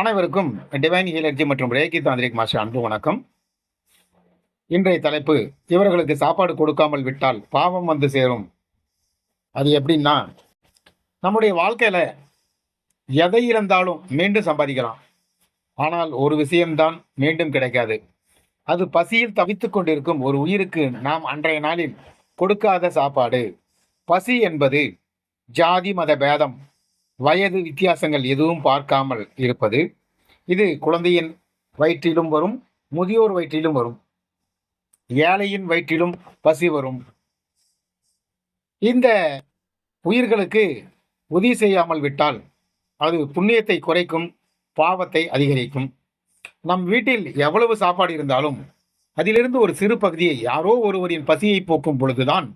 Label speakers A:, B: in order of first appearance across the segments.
A: அனைவருக்கும் டிவைன் ஹீலர்ஜி மற்றும் Reiki tantric master அன்பு வணக்கம். இன்றைய தலைப்பு இவர்களுக்கு சாப்பாடு கொடுக்காமல் விட்டால் பாவம் வந்து சேரும். அது எப்படின்னா நம்முடைய வாழ்க்கையில் எதை இருந்தாலும் மீண்டும் சம்பாதிக்கலாம். ஆனால் ஒரு விஷயம்தான் மீண்டும் கிடைக்காது. அது பசியில் தவித்து கொண்டிருக்கும் ஒரு உயிருக்கு நாம் அன்றைய நாளில் கொடுக்காத சாப்பாடு. பசி என்பது ஜாதி மத பேதம். வயது வித்தியாசங்கள் எதுவும் பார்க்காமல் இருப்பது. இது குழந்தையின் வயிற்றிலும் வரும் முதியோர் வயிற்றிலும் வரும். ஏழையின் வயிற்றிலும் பசி வரும். இந்த உயிர்களுக்கு உதவி செய்யாமல் விட்டால் அது புண்ணியத்தை குறைக்கும் பாவத்தை அதிகரிக்கும். நம் வீட்டில் எவ்வளவு சாப்பாடு இருந்தாலும் அதிலிருந்து ஒரு சிறு பகுதியை யாரோ ஒருவரின் பசியை போக்கும் பொழுதுதான்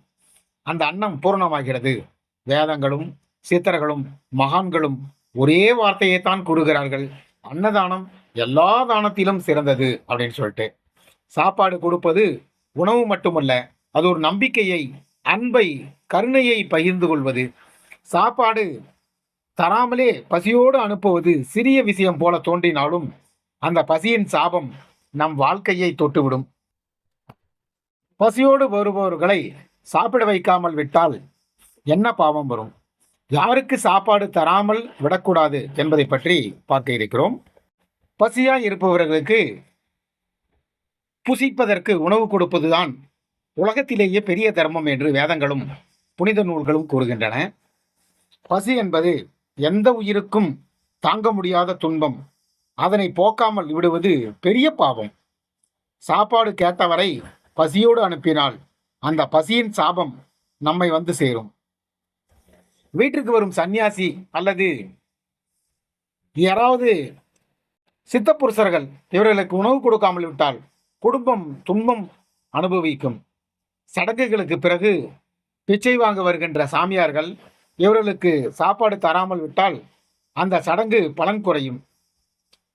A: அந்த அன்னம் பூரணமாகிறது. வேதங்களும் சித்தர்களும் மகான்களும் ஒரே வார்த்தையை தான் கூறுகிறார்கள். அன்னதானம் எல்லா தானத்திலும் சிறந்தது அப்படின்னு சொல்லிட்டு. சாப்பாடு கொடுப்பது உணவு மட்டுமல்ல அது ஒரு நம்பிக்கையை அன்பை கருணையை பகிர்ந்து கொள்வது. சாப்பாடு தராமலே பசியோடு அனுப்புவது சிறிய விஷயம் போல தோன்றினாலும் அந்த பசியின் சாபம் நம் வாழ்க்கையை தொட்டுவிடும். பசியோடு வருபவர்களை சாப்பிட வைக்காமல் விட்டால் என்ன பாவம் வரும்? யாருக்கு சாப்பாடு தராமல் விடக்கூடாது என்பதை பற்றி பார்க்க இருக்கிறோம். பசியாக இருப்பவர்களுக்கு புசிப்பதற்கு உணவு கொடுப்பதுதான் உலகத்திலேயே பெரிய தர்மம் என்று வேதங்களும் புனித நூல்களும் கூறுகின்றன. பசி என்பது எந்த உயிருக்கும் தாங்க முடியாத துன்பம். அதனை போக்காமல் விடுவது பெரிய பாவம். சாப்பாடு கேட்டவரை பசியோடு அனுப்பினால் அந்த பசியின் சாபம் நம்மை வந்து சேரும். வீட்டிற்கு வரும் சன்னியாசி அல்லது யாராவது சித்தப்புருஷர்கள் இவர்களுக்கு உணவு கொடுக்காமல் விட்டால் குடும்பம் துன்பம் அனுபவிக்கும். சடங்குகளுக்கு பிறகு பிச்சை வாங்க வருகின்ற சாமியார்கள் இவர்களுக்கு சாப்பாடு தராமல் விட்டால் அந்த சடங்கு பலன் குறையும்.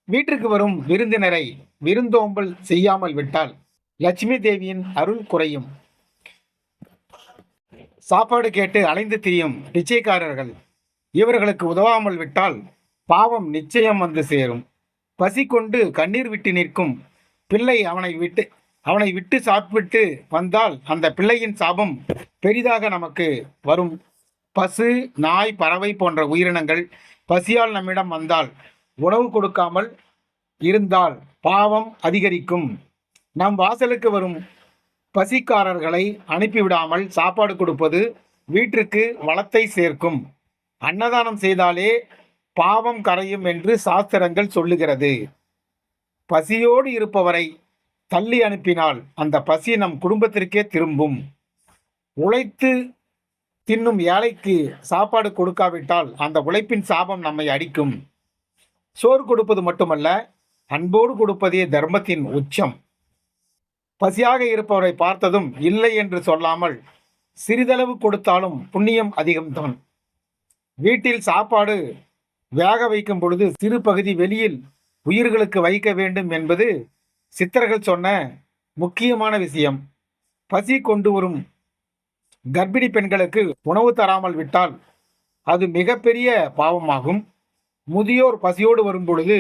A: வீட்டிற்கு வரும் விருந்தினரை விருந்தோம்பல் செய்யாமல் விட்டால் லட்சுமி தேவியின் அருள் குறையும். சாப்பாடு கேட்டு அலைந்து திரியும் பிச்சைக்காரர்கள் இவர்களுக்கு உதவாமல் விட்டால் பாவம் நிச்சயம் வந்து சேரும். பசி கொண்டு கண்ணீர் விட்டு நிற்கும் பிள்ளை அவனை விட்டு அவனை விட்டு சாப்பிட்டு வந்தால் அந்த பிள்ளையின் சாபம் பெரிதாக நமக்கு வரும். பசு நாய் பறவை போன்ற உயிரினங்கள் பசியால் நம்மிடம் வந்தால் உணவு கொடுக்காமல் இருந்தால் பாவம் அதிகரிக்கும். நம் வாசலுக்கு வரும் பசிக்காரர்களை அனுப்பிவிடாமல் சாப்பாடு கொடுப்பது வீட்டிற்கு வளத்தை சேர்க்கும். அன்னதானம் செய்தாலே பாவம் கரையும் என்று சாஸ்திரங்கள் சொல்லுகிறது. பசியோடு இருப்பவரை தள்ளி அனுப்பினால் அந்த பசி நம் குடும்பத்திற்கே திரும்பும். உழைத்து தின்னும் ஏழைக்கு சாப்பாடு கொடுக்காவிட்டால் அந்த உழைப்பின் சாபம் நம்மை அடிக்கும். சோறு கொடுப்பது மட்டுமல்ல அன்போடு கொடுப்பதே தர்மத்தின் உச்சம். பசியாக இருப்பவரை பார்த்ததும் இல்லை என்று சொல்லாமல் சிறிதளவு கொடுத்தாலும் புண்ணியம் அதிகம்தான் வீட்டில் சாப்பாடு வேக வைக்கும் பொழுது சிறு பகுதி வெளியில் உயிர்களுக்கு வைக்க வேண்டும் என்பது சித்தர்கள் சொன்ன முக்கியமான விஷயம். பசி கொண்டு வரும் கர்ப்பிணி பெண்களுக்கு உணவு தராமல் விட்டால் அது மிகப்பெரிய பாவமாகும். முதியோர் பசியோடு வரும் பொழுது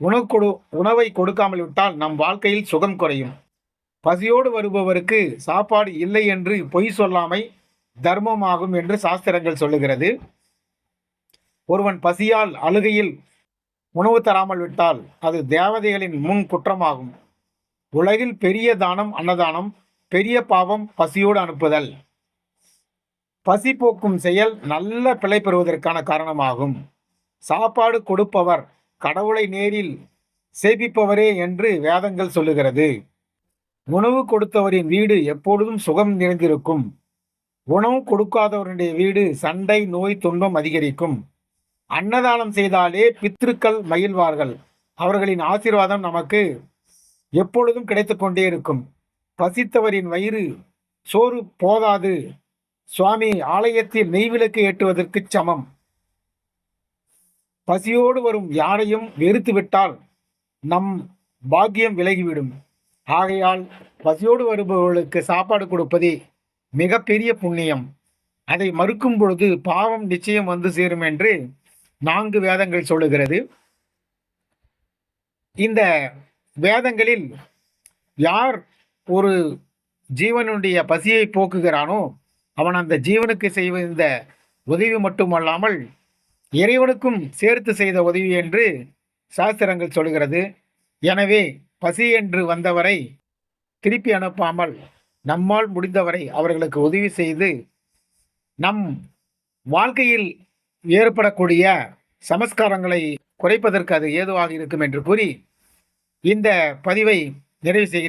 A: உணவு கொடு உணவை கொடுக்காமல் விட்டால் நம் வாழ்க்கையில் சுகம் குறையும். பசியோடு வருபவருக்கு சாப்பாடு இல்லை என்று பொய் சொல்லாமை தர்மமாகும் என்று சாஸ்திரங்கள் சொல்லுகிறது. ஒருவன் பசியால் அழுகையில் உணவு தராமல் விட்டால் அது தேவதைகளின் முன் குற்றமாகும். உலகில் பெரிய தானம் அன்னதானம் பெரிய பாவம் பசியோடு அனுப்புதல். பசி போக்கும் செயல் நல்ல பிழை பெறுவதற்கான காரணமாகும். சாப்பாடு கொடுப்பவர் கடவுளை நேரில் சேபிப்பவரே என்று வேதங்கள் சொல்லுகிறது. உணவு கொடுத்தவரின் வீடு எப்பொழுதும் சுகம் நிறைந்திருக்கும். உணவு கொடுக்காதவருடைய வீடு சண்டை நோய் துன்பம் அதிகரிக்கும். அன்னதானம் செய்தாலே பித்திருக்கள் மகிழ்வார்கள். அவர்களின் ஆசீர்வாதம் நமக்கு எப்பொழுதும் கிடைத்து கொண்டே இருக்கும். பசித்தவரின் வயிறு சோறு போதாது. சுவாமி ஆலயத்தில் நெய்விளக்கு ஏற்றுவதற்கு சமம். பசியோடு வரும் யாரையும் வெறுத்து விட்டால் நம் பாக்கியம் விலகிவிடும். ஆகையால் பசியோடு வருபவர்களுக்கு சாப்பாடு கொடுப்பதே மிகப்பெரிய புண்ணியம். அதை மறுக்கும் பொழுது பாவம் நிச்சயம் வந்து சேரும் என்று நான்கு வேதங்கள் சொல்லுகிறது. இந்த வேதங்களில் யார் ஒரு ஜீவனுடைய பசியை போக்குகிறானோ அவன் அந்த ஜீவனுக்கு செய்வ இந்த உதவி மட்டுமல்லாமல் இறைவனுக்கும் சேர்த்து செய்த உதவி என்று சாஸ்திரங்கள் சொல்கிறது எனவே பசி என்று வந்தவரை திருப்பி அனுப்பாமல் நம்மால் முடிந்தவரை அவர்களுக்கு உதவி செய்து நம் வாழ்க்கையில் ஏற்படக்கூடிய சமஸ்காரங்களை குறைப்பதற்கு அது ஏதுவாக இருக்கும் என்று கூறி இந்த பதிவை நிறைவு செய்கிறேன்.